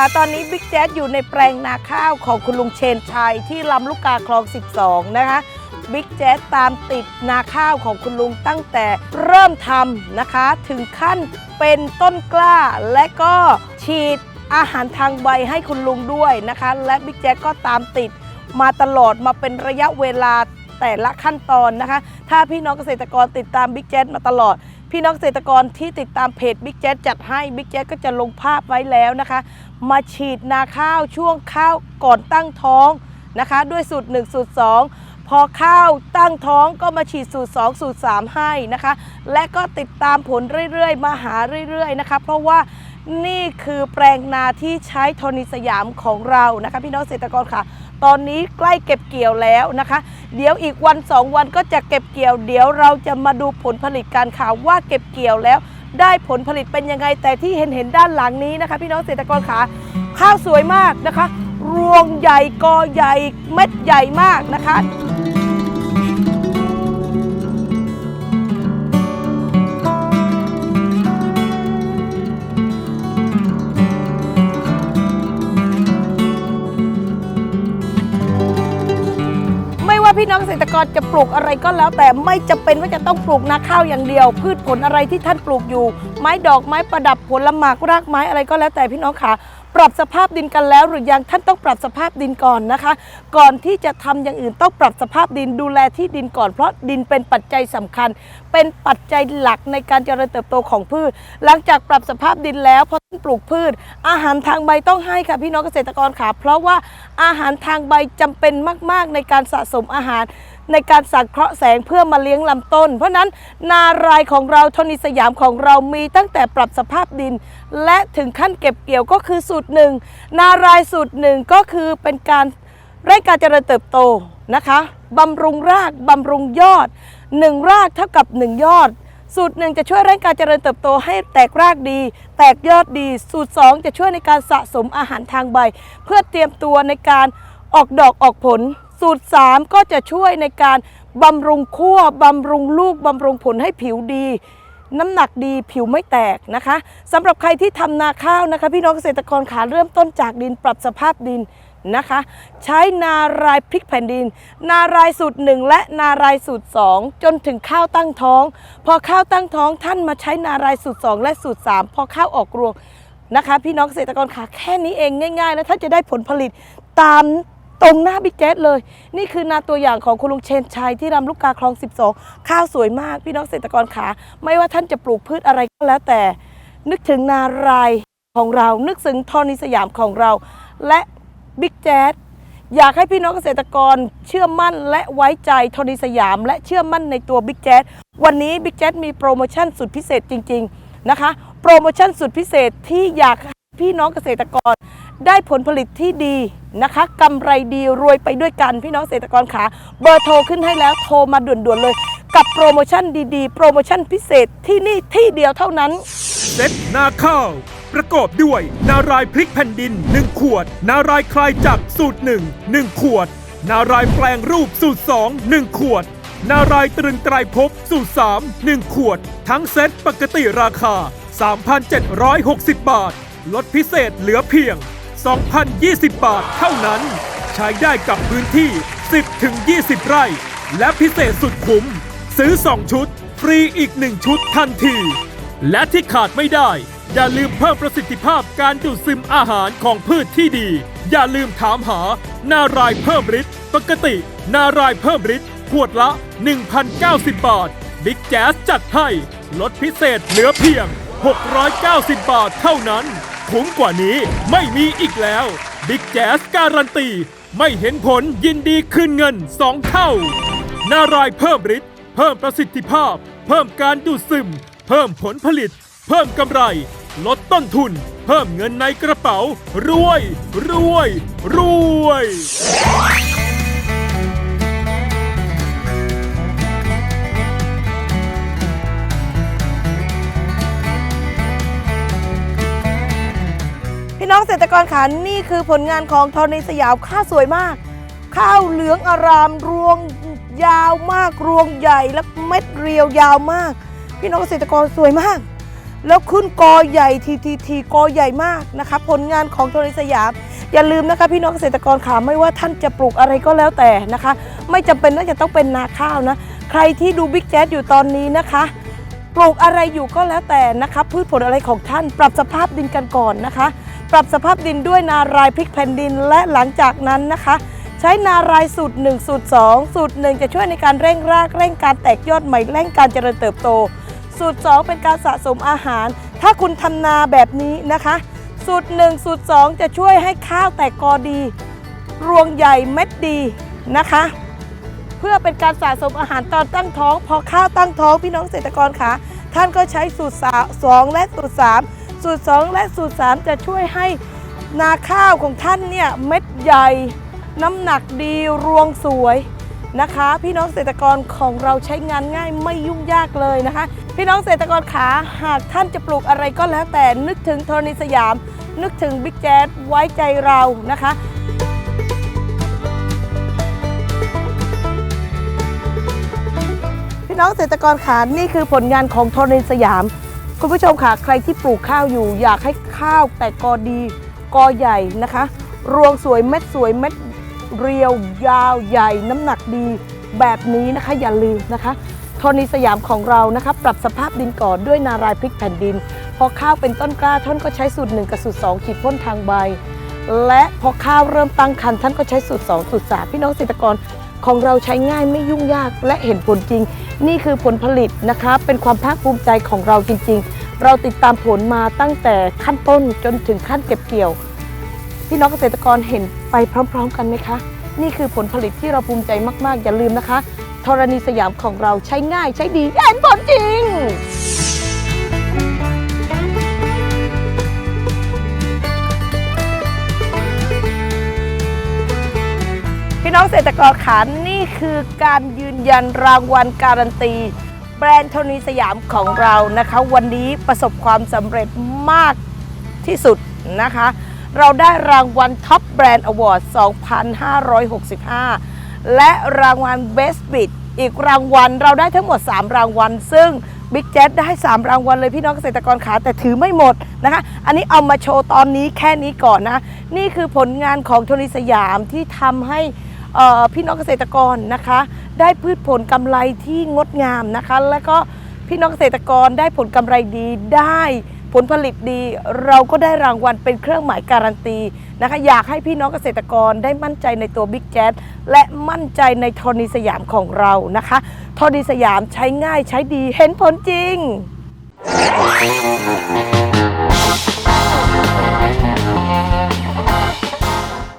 คะตอนนี้บิ๊กแจ๊ดอยู่ในแปลงนาข้าวของคุณลุงเชนชัยที่ลำลูกกาคลอง 12 นะคะบิ๊กแจ๊ดตามติดนาข้าวของคุณลุงตั้งแต่เริ่มทำนะคะ ถึงขั้นเป็นต้นกล้า และก็ฉีดอาหารทางใบให้คุณลุงด้วยนะคะ และบิ๊กแจ๊ดก็ตามติดมาตลอดมาเป็นระยะเวลาแต่ละขั้นตอนนะคะ ถ้าพี่น้องเกษตรกรติดตามบิ๊กแจ๊ดมาตลอด พี่น้องเกษตรกรที่ติดตามเพจบิ๊กแจ๊ดจัดให้บิ๊กแจ๊ดก็จะลงภาพไว้แล้วนะคะ มาฉีดนาข้าวช่วงข้าวก่อนตั้งท้องนะคะ ด้วยสูตร1สูตร2 พอข้าวตั้งท้องก็มาฉีดสูตร 2 สูตร 3 ให้นะคะ และก็ติดตามผลเรื่อยๆ มาหาเรื่อยๆนะคะ เพราะว่านี่คือแปลงนาที่ใช้ทนิสยามของเรานะคะ พี่น้องเกษตรกรค่ะ ตอนนี้ใกล้เก็บเกี่ยวแล้วนะคะ เดี๋ยวอีกวันสองวันก็จะเก็บเกี่ยว เดี๋ยวเราจะมาดูผลผลิตการข่าวว่าเก็บเกี่ยวแล้ว ได้ผลผลิตเป็นยังไง แต่ที่เห็นเห็นด้านหลังนี้นะคะ พี่น้องเกษตรกรขาข้าวสวยมากนะคะ รวงใหญ่กอใหญ่เม็ดใหญ่มากนะคะ ษตรกรจะปลูกอะไรก็แล้ว แต่ไม่จำเป็นว่าจะต้องปลูกนาข้าวอย่างเดียว พืชผลอะไรที่ท่านปลูกอยู่ ไม้ดอกไม้ประดับผลหมากรากไม้อะไรก็แล้วแต่พี่น้องค่ะ ปรับสภาพดินกันแล้ว หรือยังท่านต้องปรับสภาพดินก่อนนะคะ ก่อนที่จะทำอย่างอื่นต้องปรับสภาพดินดูแลที่ดินก่อนเพราะดินเป็นปัจจัยสำคัญ เป็นปัจจัยหลักในการเจริญเติบโตของพืช หลังจากปรับสภาพดินแล้วพอท่านปลูกพืช อาหารทางใบต้องให้ค่ะพี่น้องเกษตรกรค่ะเพราะว่าอาหารทางใบจำเป็นมาก ๆ ในการสะสมอาหาร ในการสังเคราะห์แสงเพื่อมาเลี้ยงลำต้น เพราะฉะนั้นนารายของเราทนิสยามของเรามีตั้งแต่ปรับสภาพดิน และถึงขั้นเก็บเกี่ยวก็คือสูตรหนึ่งนารายสูตรหนึ่งก็คือเป็นการเร่งการเจริญเติบโตนะคะบำรุงรากบำรุงยอดหนึ่งรากเท่ากับหนึ่งยอด สูตรหนึ่งจะช่วยเร่งการเจริญเติบโตให้แตกรากดี แตกยอดดี สูตร 2 จะช่วยในการสะสมอาหารทางใบ เพื่อเตรียมตัวในการออกดอกออกผล สูตร 3 ก็จะช่วยในการบำรุงขั้วบำรุงลูกบำรุงผลให้ผิวดี น้ำหนักดีผิวไม่แตกนะคะสำหรับใครที่ทำนาข้าวนะคะ พี่น้องเกษตรกรขาเริ่มต้นจากดินปรับสภาพดินนะคะ ใช้นารายพริกแผ่นดิน นารายสูตรหนึ่งและนารายสูตร2จนถึงข้าวตั้งท้อง พอข้าวตั้งท้องท่านมาใช้นารายสูตร2และสูตร3พอข้าวออกรวงนะคะ พี่น้องเกษตรกรขาแค่นี้เองง่ายๆ แล้วท่านจะได้ผลผลิตตาม ตรงหน้าบิ๊กแจ๊ดเลย นี่คือนาตัวอย่างของคุณลุงเชนชัยที่รำลูกกาคลอง 12 ข้าวสวยมากพี่น้องเกษตรกรขา ไม่ว่าท่านจะปลูกพืชอะไรก็แล้วแต่ นึกถึงนารายของเรา นึกถึงทอนิสยามของเรา และบิ๊กแจ๊ดอยากให้พี่น้องเกษตรกรเชื่อมั่นและไว้ใจทอนิสยาม และเชื่อมั่นในตัวบิ๊กแจ๊ดวันนี้บิ๊กแจ๊ดมีโปรโมชั่นสุดพิเศษจริง ๆนะคะ โปรโมชั่นสุดพิเศษที่อยากให้พี่น้องเกษตรกร ได้ผลผลิตที่ดีนะคะกำไรดีรวยไปด้วยกันพี่น้องเกษตรกรขาเบอร์โทรขึ้นให้แล้วโทรมาด่วนๆเลย กับโปรโมชั่นดีๆ โปรโมชั่นพิเศษที่นี่ที่เดียวเท่านั้น เซ็ตนาข้าว ประกอบด้วย นารายพริกแผ่นดิน 1 ขวด นารายคลายจักรสูตร 1 1 ขวด นารายแปลงรูปสูตร 2 1 ขวด นารายตรึงไตรภพสูตร 3 1 ขวด ทั้งเซ็ตปกติราคา 3,760 บาท ลดพิเศษเหลือเพียง 2,020 บาทเท่านั้น ใช้ได้กับพื้นที่ 10-20 ไร่ และพิเศษสุดคุ้ม ซื้อ 2 ชุด ฟรีอีก 1 ชุดทันที และที่ขาดไม่ได้ อย่าลืมเพิ่มประสิทธิภาพการดูดซึมอาหารของพืชที่ดี อย่าลืมถามหานารายเพิ่มฤทธิ์ปกติ นารายเพิ่มฤทธิ์ขวดละ 1,090 บาท บิ๊กแจ๊สจัดให้ลดพิเศษเหลือเพียง 690 บาทเท่านั้น คุ้มกว่านี้ไม่มีอีกแล้ว บิ๊กแจ๊สการันตี ไม่เห็นผลยินดีคืนเงิน 2 เท่า นารายเพิ่มฤทธิ์เพิ่มประสิทธิภาพ เพิ่มการดูดซึม เพิ่มผลผลิต เพิ่มกำไร ลดต้นทุน เพิ่มเงินในกระเป๋า รวย รวย รวย ตรกรขานี่คือผลงานของทอนิสยามข้าวสวยมาก ข้าวเหลืองอารามรวงยาวมากรวงใหญ่และเม็ดเรียวยาวมาก พี่น้องเกษตรกรสวยมาก แล้วขึ้นกอใหญ่ทีทีทีกอใหญ่มากนะคะผลงานของโทนิสยาม อย่าลืมนะคะ พี่น้องเกษตรกรขาไม่ว่าท่านจะปลูกอะไรก็แล้วแต่นะคะ ไม่จำเป็นว่าจะต้องเป็นนาข้าวนะ ใครที่ดูบิ๊กแจ๊อยู่ตอนนี้นะคะปลูกอะไรอยู่ก็แล้วแต่นะคะพืชผลอะไรของท่านปรับสภาพดินกันก่อนนะคะ ปรับสภาพดินด้วยนารายพริกแผ่นดินและหลังจากนั้นนะคะ ใช้นารายสูตร 1 สูตร 2 สูตร 1 จะช่วยในการเร่งรากเร่งการแตกยอดใหม่เร่งการเจริญเติบโต สูตร 2 เป็นการสะสมอาหาร ถ้าคุณทำนาแบบนี้นะคะ สูตร 1 สูตร 2 จะช่วยให้ข้าวแตกกอดี รวงใหญ่เม็ดดีนะคะ เพื่อเป็นการสะสมอาหารตอนตั้งท้อง พอข้าวตั้งท้องพี่น้องเกษตรกรคะท่านก็ใช้สูตรสองและสูตร 3 สูตร 2 และสูตร 3 จะช่วยให้นาข้าวของท่านเนี่ยเม็ดใหญ่ น้ำหนักดีรวงสวยนะคะ พี่น้องเกษตรกรของเราใช้งานง่ายไม่ยุ่งยากเลยนะคะ พี่น้องเกษตรกรขาหากท่านจะปลูกอะไรก็แล้วแต่นึกถึงโทรณีสยาม นึกถึงบิ๊กแจ๊ดไว้ใจเรานะคะพี่น้องเกษตรกรขานี่คือผลงานของโทนินสยาม คุณผู้ชมค่ะใครที่ปลูกข้าวอยู่ อยากให้ข้าวแตกกอดีกอใหญ่นะคะ รวงสวยเม็ดสวยเม็ดเรียวยาวใหญ่ น้ำหนักดีแบบนี้นะคะอย่าลืมนะคะโทนินสยามของเรานะคะปรับสภาพดินก่อนด้วยนารายพริกแผ่นดิน พอข้าวเป็นต้นกล้าท่านก็ใช้สูตรหนึ่งกับสูตรสองขีดพ่นทางใบ และพอข้าวเริ่มตั้งครรภ์ท่านก็ใช้สูตร2สูตร3พี่น้องเกษตรกร ของเราใช้ง่ายไม่ยุ่งยากและเห็นผลจริง นี่คือผลผลิตนะคะเป็นความภาคภูมิใจของเราจริง ๆ เราติดตามผลมาตั้งแต่ขั้นต้นจนถึงขั้นเก็บเกี่ยว พี่น้องเกษตรกรเห็นไปพร้อม ๆ กันไหมคะ นี่คือผลผลิตที่เราภูมิใจมากๆ อย่าลืมนะคะธรณีสยามของเราใช้ง่ายใช้ดีเห็นผลจริง น้องเกษตรกรขานี่คือการยืนยันรางวัลการันตี แบรนด์โทนีสยามของเรานะคะ วันนี้ประสบความสำเร็จมากที่สุดนะคะ เราได้รางวัลท็อปแบรนด์อวอร์ด 2565 และรางวัล Best Bid อีกรางวัลเราได้ทั้งหมด 3 รางวัล ซึ่ง Big j e t ได้ 3 รางวัลเลยพี่น้องเกษตรกรขาแต่ถือไม่หมดนะคะ อันนี้เอามาโชว์ตอนนี้แค่นี้ก่อนนะ นี่คือผลงานของโทนีสยามที่ทำให้ พี่น้องเกษตรกรนะคะ ได้พืชผลกำไรที่งดงามนะคะ แล้วก็พี่น้องเกษตรกรได้ผลกำไรดีได้ผลผลิตดีเราก็ได้รางวัลเป็นเครื่องหมายการันตีนะคะ อยากให้พี่น้องเกษตรกรได้มั่นใจในตัว Big j a และมั่นใจในโทนีสยามของเรานะคะโทนีสยามใช้ง่ายใช้ดีเห็นผลจริง